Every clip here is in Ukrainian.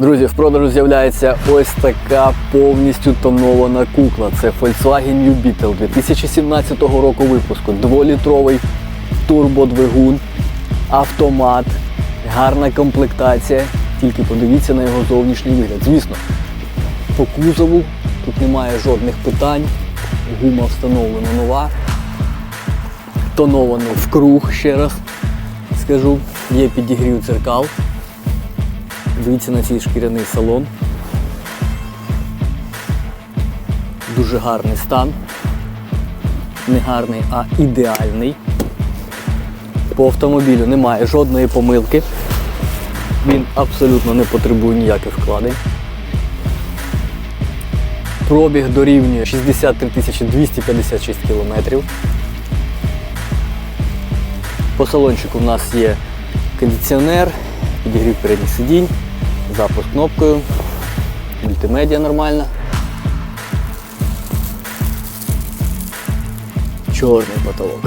Друзі, в продажу з'являється ось така повністю тонована кукла. Це Volkswagen New Beetle 2017 року випуску. Дволітровий турбодвигун, автомат, гарна комплектація. Тільки подивіться на його зовнішній вигляд. Звісно, по кузову тут немає жодних питань. Гума встановлена нова. Тонований в круг, ще раз скажу. Є підігрів дзеркал. Дивіться на цей шкіряний салон. Дуже гарний стан. Не гарний, а ідеальний. По автомобілю немає жодної помилки. Він абсолютно не потребує ніяких вкладень. Пробіг дорівнює 63 256 кілометрів. По салончику в нас є кондиціонер, підігрів передніх сидінь, запуск кнопкою, мультимедіа нормальна. Чорний потолок.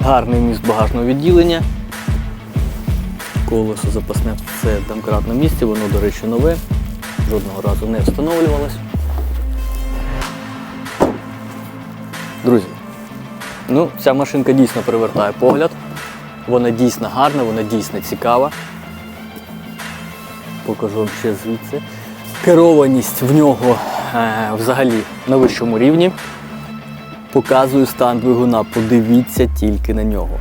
Гарний вміст багажного відділення. Колесо запасне це домкрат на місці, воно, до речі, нове, жодного разу не встановлювалось. Друзі, ну, ця машинка дійсно привертає погляд. Вона дійсно гарна, вона дійсно цікава. Покажу вам ще звідси. Керованість в нього е, взагалі на вищому рівні. Показую стан двигуна, подивіться тільки на нього.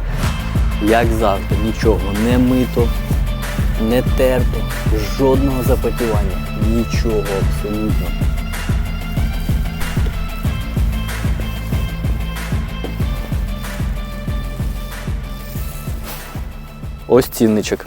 Як завжди, нічого не мито, не терто, жодного запотівання, нічого абсолютно. Ось цінничок.